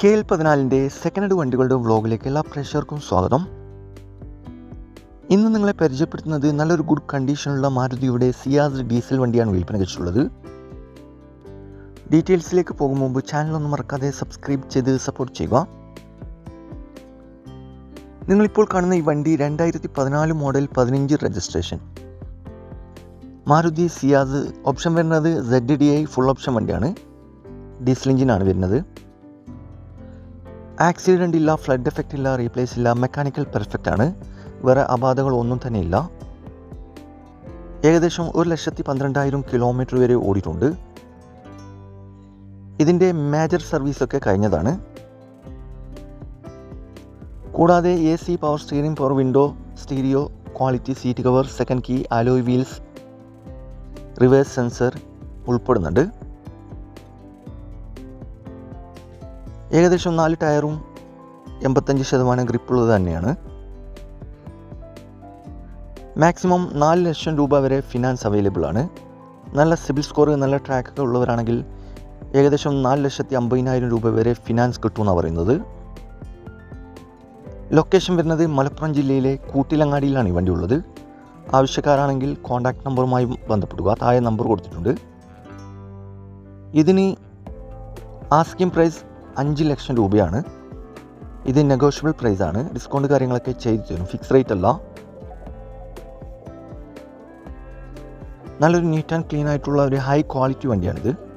K L പതിനാലിന്റെ second hand വണ്ടികളുടെ വ്ളോഗിലേക്ക് എല്ലാ പ്രേക്ഷകർക്കും സ്വാഗതം. ഇന്ന് നിങ്ങളെ പരിചയപ്പെടുത്തുന്നത് നല്ലൊരു ഗുഡ് കണ്ടീഷനുള്ള മാരുതിയുടെ സിയാസ് ഡീസൽ വണ്ടിയാണ് വിൽപ്പന വെച്ചിട്ടുള്ളത് ഡീറ്റെയിൽസിലേക്ക് പോകും മുമ്പ് ചാനൽ ഒന്ന് മറക്കാതെ സബ്സ്ക്രൈബ് ചെയ്ത് സപ്പോർട്ട് ചെയ്യുക. നിങ്ങളിപ്പോൾ കാണുന്ന ഈ വണ്ടി രണ്ടായിരത്തി പതിനാല് മോഡൽ പതിനഞ്ച് രജിസ്ട്രേഷൻ മാരുതി സിയാസ്. ഓപ്ഷൻ വരുന്നത് Z D I full option വണ്ടിയാണ്. ഡീസൽ എഞ്ചിനാണ് വരുന്നത്. ആക്സിഡന്റ് ഇല്ല ഫ്ലഡ് എഫക്റ്റ് ഇല്ല റീപ്ലേസ് ഇല്ല മെക്കാനിക്കൽ പെർഫെക്റ്റ് ആണ്. വേറെ അപാധകൾ ഒന്നും തന്നെ ഇല്ല. ഏകദേശം ഒരു ലക്ഷത്തി പന്ത്രണ്ടായിരം കിലോമീറ്റർ വരെ ഓടിയിട്ടുണ്ട്. ഇതിന്റെ മേജർ സർവീസൊക്കെ കഴിഞ്ഞതാണ്. കൂടാതെ A C power steering power window stereo quality seat cover second key alloy wheels reverse sensor ഉൾപ്പെടുന്നുണ്ട്. ഏകദേശം നാല് ടയറും എൺപത്തഞ്ച് ശതമാനം ഗ്രിപ്പുള്ളത് തന്നെയാണ്. മാക്സിമം നാല് ലക്ഷം രൂപ വരെ ഫിനാൻസ് അവൈലബിൾ ആണ്. നല്ല സിബിൽ സ്കോർ നല്ല ട്രാക്കൊക്കെ ഉള്ളവരാണെങ്കിൽ ഏകദേശം നാല് ലക്ഷത്തി അമ്പതിനായിരം രൂപ വരെ ഫിനാൻസ് കിട്ടുമെന്നാണ് പറയുന്നത്. ലൊക്കേഷൻ വരുന്നത് മലപ്പുറം ജില്ലയിലെ കൂട്ടിലങ്ങാടിയിലാണ് ഈ വണ്ടി ഉള്ളത്. ആവശ്യക്കാരാണെങ്കിൽ കോൺടാക്ട് നമ്പറുമായി ബന്ധപ്പെടുക. താഴെ നമ്പർ കൊടുത്തിട്ടുണ്ട്. ഇതിന് ആസ്കിംഗ് പ്രൈസ് അഞ്ച് ലക്ഷം രൂപയാണ്. ഇത് നെഗോഷ്യബിൾ പ്രൈസ് ആണ്. ഡിസ്കൗണ്ട് കാര്യങ്ങളൊക്കെ ചെയ്തു തരും. ഫിക്സ് റേറ്റ് അല്ല. നല്ലൊരു നീറ്റ് ആൻഡ് ക്ലീൻ ആയിട്ടുള്ള ഒരു ഹൈ ക്വാളിറ്റി വണ്ടിയാണിത്.